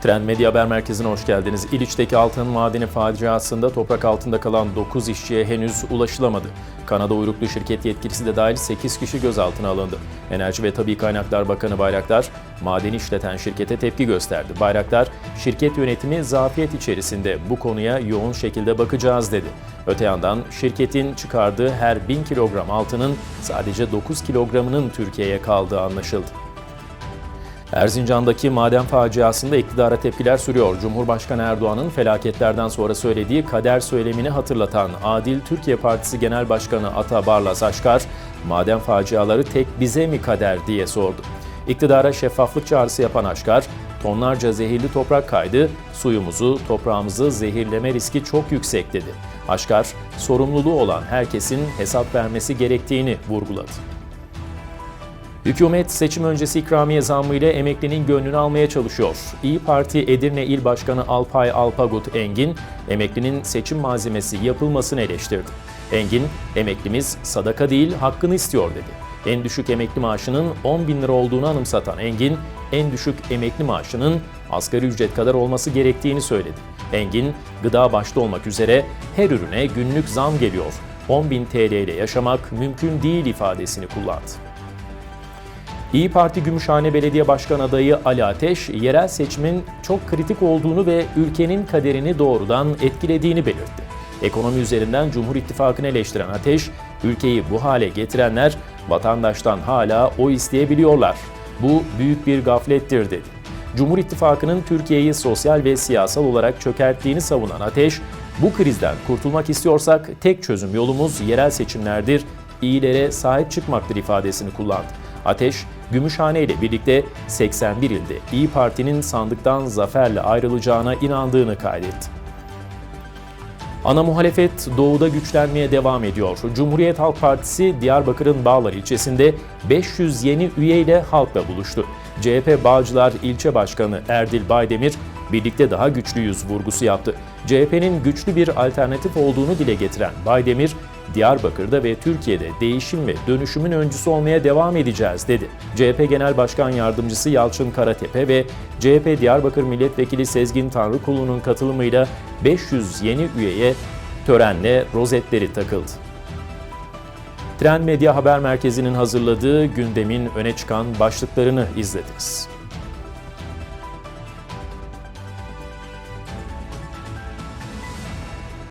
Trend Medya Haber Merkezi'ne hoş geldiniz. İliç'teki altın madeni faciasında toprak altında kalan 9 işçiye henüz ulaşılamadı. Kanada uyruklu şirket yetkilisi de dahil 8 kişi gözaltına alındı. Enerji ve Tabi Kaynaklar Bakanı Bayraktar, madeni işleten şirkete tepki gösterdi. Bayraktar, şirket yönetimi zafiyet içerisinde bu konuya yoğun şekilde bakacağız dedi. Öte yandan şirketin çıkardığı her 1000 kilogram altının sadece 9 kilogramının Türkiye'ye kaldığı anlaşıldı. Erzincan'daki maden faciasında iktidara tepkiler sürüyor. Cumhurbaşkanı Erdoğan'ın felaketlerden sonra söylediği kader söylemini hatırlatan Adil Türkiye Partisi Genel Başkanı Ata Barlas Aşkar, maden faciaları tek bize mi kader diye sordu. İktidara şeffaflık çağrısı yapan Aşkar, tonlarca zehirli toprak kaydı, suyumuzu, toprağımızı zehirleme riski çok yüksek dedi. Aşkar, sorumluluğu olan herkesin hesap vermesi gerektiğini vurguladı. Hükümet seçim öncesi ikramiye zammı ile emeklinin gönlünü almaya çalışıyor. İyi Parti Edirne İl Başkanı Alpay Alpagut Engin, emeklinin seçim malzemesi yapılmasını eleştirdi. Engin, emeklimiz sadaka değil hakkını istiyor dedi. En düşük emekli maaşının 10 bin lira olduğunu anımsatan Engin, en düşük emekli maaşının asgari ücret kadar olması gerektiğini söyledi. Engin, gıda başta olmak üzere her ürüne günlük zam geliyor. 10 bin TL ile yaşamak mümkün değil ifadesini kullandı. İyi Parti Gümüşhane Belediye Başkan adayı Ali Ateş, yerel seçimin çok kritik olduğunu ve ülkenin kaderini doğrudan etkilediğini belirtti. Ekonomi üzerinden Cumhur İttifakı'nı eleştiren Ateş, ülkeyi bu hale getirenler vatandaştan hala o isteyebiliyorlar. Bu büyük bir gaflettir dedi. Cumhur İttifakı'nın Türkiye'yi sosyal ve siyasal olarak çökerttiğini savunan Ateş, bu krizden kurtulmak istiyorsak tek çözüm yolumuz yerel seçimlerdir, iyilere sahip çıkmaktır ifadesini kullandı. Ateş, Gümüşhane ile birlikte 81 ilde İyi Parti'nin sandıktan zaferle ayrılacağına inandığını kaydetti. Ana muhalefet doğuda güçlenmeye devam ediyor. Cumhuriyet Halk Partisi Diyarbakır'ın Bağlar ilçesinde 500 yeni üyeyle halkla buluştu. CHP Bağcılar İlçe Başkanı Erdil Baydemir, birlikte daha güçlüyüz vurgusu yaptı. CHP'nin güçlü bir alternatif olduğunu dile getiren Baydemir, Diyarbakır'da ve Türkiye'de değişim ve dönüşümün öncüsü olmaya devam edeceğiz dedi. CHP Genel Başkan Yardımcısı Yalçın Karatepe ve CHP Diyarbakır Milletvekili Sezgin Tanrıkulu'nun katılımıyla 500 yeni üyeye törenle rozetleri takıldı. Trend Medya Haber Merkezi'nin hazırladığı gündemin öne çıkan başlıklarını izlediniz.